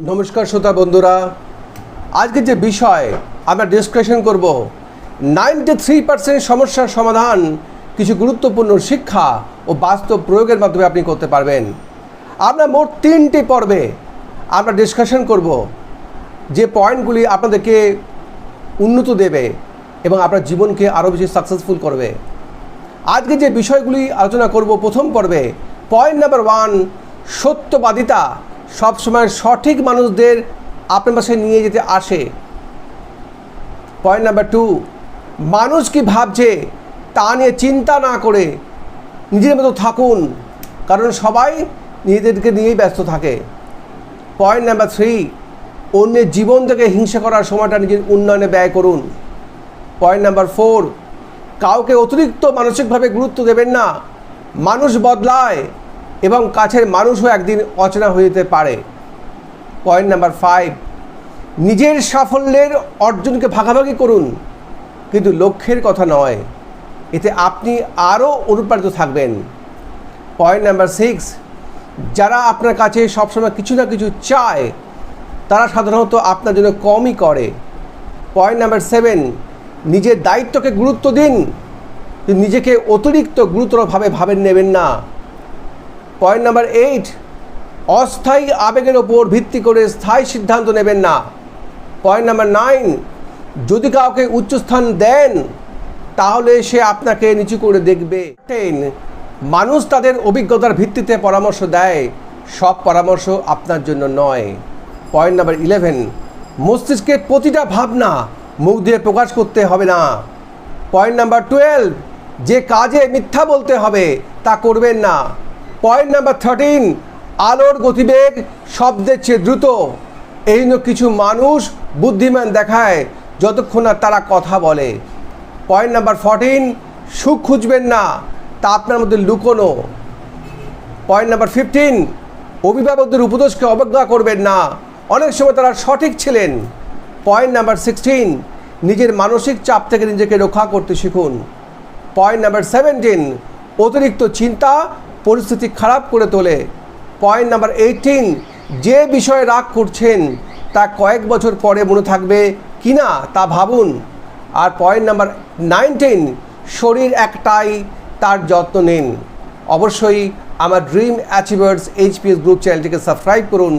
নমস্কার শ্রোতা বন্ধুরা। আজকে যে বিষয়, আমরা ডিসকাশন করব নাইনটি থ্রি পার্সেন্ট সমস্যার সমাধান, কিছু গুরুত্বপূর্ণ শিক্ষা ও বাস্তব প্রয়োগের মাধ্যমে আপনি করতে পারবেন। আমরা মোট তিনটি পর্বে আমরা ডিসকাশন করব, যে পয়েন্টগুলি আপনাদেরকে উন্নত দেবে এবং আপনার জীবনকে আরও বেশি সাকসেসফুল করবে। আজকে যে বিষয়গুলি আলোচনা করব প্রথম পর্বে পয়েন্ট নাম্বার ওয়ান সত্যবাদিতা সবসময় সঠিক মানুষদের আপনার পাশে নিয়ে যেতে আসে। পয়েন্ট নাম্বার টু মানুষ কি ভাবছে তা নিয়ে চিন্তা না করে নিজের মতো থাকুন, কারণ সবাই নিজেদেরকে নিয়েই ব্যস্ত থাকে। পয়েন্ট নাম্বার থ্রি অন্যের জীবন থেকে হিংসা করার সময়টা নিজের উন্নয়নে ব্যয় করুন। পয়েন্ট নাম্বার ফোর কাউকে অতিরিক্ত মানসিকভাবে গুরুত্ব দেবেন না। মানুষ বদলায় এবং কাছের মানুষও একদিন অচেনা হয়ে যেতে পারে। পয়েন্ট নাম্বার ফাইভ নিজের সাফল্যের অর্জনকে ভাগাভাগি করুন। কিন্তু লক্ষ্যের কথা নয়, এতে আপনি আরও অনুপ্রাণিত থাকবেন। পয়েন্ট নাম্বার সিক্স যারা আপনার কাছে সবসময় কিছু না কিছু চায়, তারা সাধারণত আপনার জন্য কমই করে। পয়েন্ট নাম্বার সেভেন নিজের দায়িত্বকে গুরুত্ব দিন। নিজেকে অতিরিক্ত গুরুতরভাবে ভাবেন নেবেন না। পয়েন্ট নাম্বার এইট, অস্থায়ী আবেগের ওপর ভিত্তি করে স্থায়ী সিদ্ধান্ত নেবেন না। পয়েন্ট নাম্বার নাইন, যদি কাউকে উচ্চস্থান দেন, তাহলে সে আপনাকে নিচু করে দেখবে। টেন, মানুষ তাদের অভিজ্ঞতার ভিত্তিতে পরামর্শ দেয়। সব পরামর্শ আপনার জন্য নয়। পয়েন্ট নাম্বার ইলেভেন, মস্তিষ্কের প্রতিটা ভাবনা মুখ দিয়ে প্রকাশ করতে হবে না। পয়েন্ট নাম্বার টুয়েলভ, যে কাজে মিথ্যা বলতে হবে, তা করবেন না। পয়েন্ট নাম্বার থার্টিন আলোর গতিবেগ শব্দের চেয়ে দ্রুত। এই জন্য কিছু মানুষ বুদ্ধিমান দেখায়, যতক্ষণ না তারা কথা বলে। পয়েন্ট নাম্বার ফোরটিন সুখ খুঁজবেন না, তা আপনার মধ্যে লুকোনো। পয়েন্ট নাম্বার ফিফটিন অভিভাবকদের উপদেশকে অবজ্ঞা করবেন না, অনেক সময় তারা সঠিক ছিলেন। পয়েন্ট নাম্বার সিক্সটিন নিজের মানসিক চাপ থেকে নিজেকে রক্ষা করতে শিখুন। পয়েন্ট নাম্বার সেভেন্টিন অতিরিক্ত চিন্তা পরিস্থিতি খারাপ করে তোলে। পয়েন্ট নাম্বার এইটিন যে বিষয়ে রাগ করছেন, তা কয়েক বছর পরে মনে থাকবে কি না তা ভাবুন। আর পয়েন্ট নাম্বার নাইনটিন শরীর একটাই, তার যত্ন নিন। অবশ্যই আমার ড্রিম অ্যাচিভার্স এইচপিএস গ্রুপ চ্যানেলটিকে সাবস্ক্রাইব করুন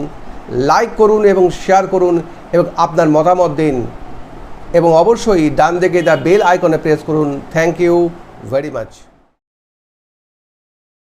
লাইক করুন এবং শেয়ার করুন এবং আপনার মতামত দিন। এবং অবশ্যই ডান দিকে দ্য বেল আইকনে প্রেস করুন। Thank you very much